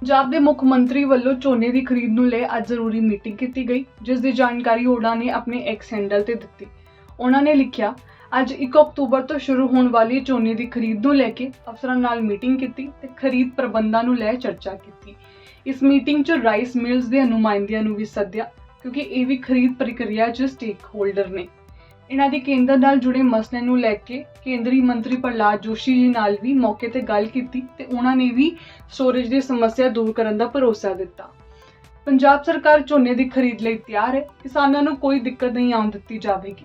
ਪੰਜਾਬ ਦੇ ਮੁੱਖ ਮੰਤਰੀ ਵੱਲੋਂ ਝੋਨੇ ਦੀ ਖਰੀਦ ਨੂੰ ਲੈ ਅੱਜ ਜ਼ਰੂਰੀ ਮੀਟਿੰਗ ਕੀਤੀ ਗਈ, ਜਿਸ ਦੀ ਜਾਣਕਾਰੀ ਉਹਨਾਂ ਨੇ ਆਪਣੇ ਐਕਸ ਹੈਂਡਲ ਤੇ ਦਿੱਤੀ। ਉਹਨਾਂ ਨੇ ਲਿਖਿਆ, ਅੱਜ 1 ਅਕਤੂਬਰ ਤੋਂ ਸ਼ੁਰੂ ਹੋਣ ਵਾਲੀ ਝੋਨੇ ਦੀ ਖਰੀਦ ਨੂੰ ਲੈ ਕੇ ਅਫਸਰਾਂ ਨਾਲ ਮੀਟਿੰਗ ਕੀਤੀ ਤੇ ਖਰੀਦ ਪ੍ਰਬੰਧਾਂ ਨੂੰ ਲੈ ਚਰਚਾ ਕੀਤੀ। ਇਸ ਮੀਟਿੰਗ 'ਚ ਰਾਈਸ ਮਿਲਸ ਦੇ ਨੁਮਾਇੰਦਿਆਂ ਨੂੰ ਵੀ ਸੱਦਿਆ, ਕਿਉਂਕਿ ਇਹ ਵੀ ਖਰੀਦ ਪ੍ਰਕਿਰਿਆ 'ਚ ਸਟੇਕ ਹੋਲਡਰ ਨੇ। ਇਹਨਾਂ ਦੇ ਕੇਂਦਰ ਨਾਲ ਜੁੜੇ ਮਸਲੇ ਨੂੰ ਲੈ ਕੇ ਕੇਂਦਰੀ ਮੰਤਰੀ ਪ੍ਰਹਲਾਦ ਜੋਸ਼ੀ ਜੀ ਨਾਲ ਵੀ ਮੌਕੇ ਤੇ ਗੱਲ ਕੀਤੀ ਤੇ ਉਹਨਾਂ ਨੇ ਵੀ ਸਟੋਰੇਜ ਦੀ ਸਮੱਸਿਆ ਦੂਰ ਕਰਨ ਦਾ ਭਰੋਸਾ ਦਿੱਤਾ। ਪੰਜਾਬ ਸਰਕਾਰ ਝੋਨੇ ਦੀ ਖਰੀਦ ਲਈ ਤਿਆਰ ਹੈ। ਕਿਸਾਨਾਂ ਨੂੰ ਕੋਈ ਦਿੱਕਤ ਨਹੀਂ ਆਉਣ ਦਿੱਤੀ ਜਾਵੇਗੀ।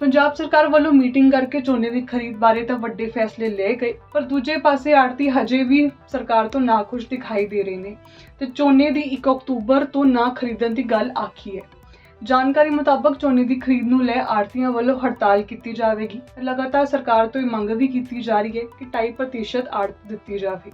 ਪੰਜਾਬ ਸਰਕਾਰ ਵੱਲੋਂ ਮੀਟਿੰਗ ਕਰਕੇ ਝੋਨੇ ਦੀ ਖਰੀਦ ਬਾਰੇ ਤਾਂ ਵੱਡੇ ਫੈਸਲੇ ਲਏ ਗਏ, ਪਰ ਦੂਜੇ ਪਾਸੇ ਆੜਤੀ ਹਜੇ ਵੀ ਸਰਕਾਰ ਤੋਂ ਨਾਖੁਸ਼ ਦਿਖਾਈ ਦੇ ਰਹੇ ਨੇ ਤੇ ਝੋਨੇ ਦੀ 1 ਅਕਤੂਬਰ ਤੋਂ ਨਾ ਖਰੀਦਣ ਦੀ ਗੱਲ ਆਖੀ ਹੈ। ਜਾਣਕਾਰੀ ਮੁਤਾਬਕ ਝੋਨੇ ਦੀ ਖਰੀਦ ਨੂੰ ਲੈ ਆੜਤੀਆਂ ਵੱਲੋਂ ਹੜਤਾਲ ਕੀਤੀ ਜਾਵੇਗੀ। ਲਗਾਤਾਰ ਸਰਕਾਰ ਤੋਂ ਇਹ ਮੰਗ ਵੀ ਕੀਤੀ ਜਾ ਰਹੀ ਹੈ ਕਿ 2.5% ਆੜਤ ਦਿੱਤੀ ਜਾਵੇ।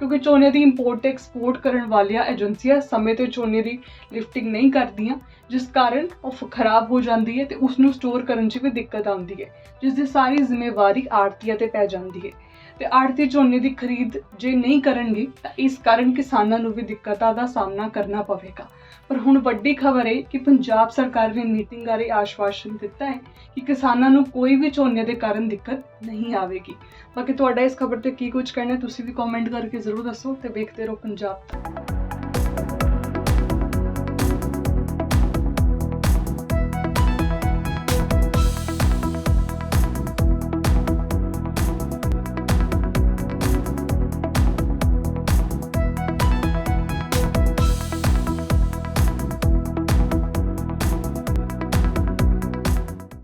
ਕਿਉਂਕਿ ਝੋਨੇ ਦੀ ਇੰਪੋਰਟ ਤੇ ਐਕਸਪੋਰਟ ਕਰਨ ਵਾਲੀਆਂ ਏਜੰਸੀਆਂ ਸਮੇਂ ਤੇ ਝੋਨੇ ਦੀ ਲਿਫਟਿੰਗ ਨਹੀਂ ਕਰਦੀਆਂ, ਜਿਸ ਕਾਰਨ ਉਹ ਖਰਾਬ ਹੋ ਜਾਂਦੀ ਹੈ ਤੇ ਉਸ ਨੂੰ ਸਟੋਰ ਕਰਨ 'ਚ ਵੀ ਦਿੱਕਤ ਆਉਂਦੀ ਹੈ, ਜਿਸ ਦੀ ਸਾਰੀ ਜ਼ਿੰਮੇਵਾਰੀ ਆੜਤੀਆਂ ਤੇ ਪੈ ਜਾਂਦੀ ਹੈ। ਤੇ ਆੜਤੀ ਝੋਨੇ ਦੀ ਖਰੀਦ ਜੇ ਨਹੀਂ ਕਰਨਗੇ, ਤਾਂ ਇਸ ਕਾਰਨ ਕਿਸਾਨਾਂ ਨੂੰ ਵੀ ਦਿੱਕਤਾਂ ਦਾ ਸਾਹਮਣਾ ਕਰਨਾ ਪਵੇਗਾ। ਪਰ ਹੁਣ ਵੱਡੀ ਖਬਰ ਹੈ ਕਿ ਪੰਜਾਬ ਸਰਕਾਰ ਨੇ ਮੀਟਿੰਗ ਬਾਰੇ ਆਸ਼ਵਾਸਨ ਦਿੱਤਾ ਹੈ ਕਿ ਕਿਸਾਨਾਂ ਨੂੰ ਕੋਈ ਵੀ ਝੋਨੇ ਦੇ ਕਾਰਨ ਦਿੱਕਤ ਨਹੀਂ ਆਵੇਗੀ। ਬਾਕੀ ਤੁਹਾਡਾ ਇਸ ਖਬਰ ਤੇ ਕੀ ਕੁਝ ਕਹਿਣਾ ਤੁਸੀਂ ਵੀ ਕਮੈਂਟ ਕਰਕੇ ਜ਼ਰੂਰ ਦੱਸੋ ਤੇ ਵੇਖਦੇ ਰਹੋ ਪੰਜਾਬ ਤੱਕ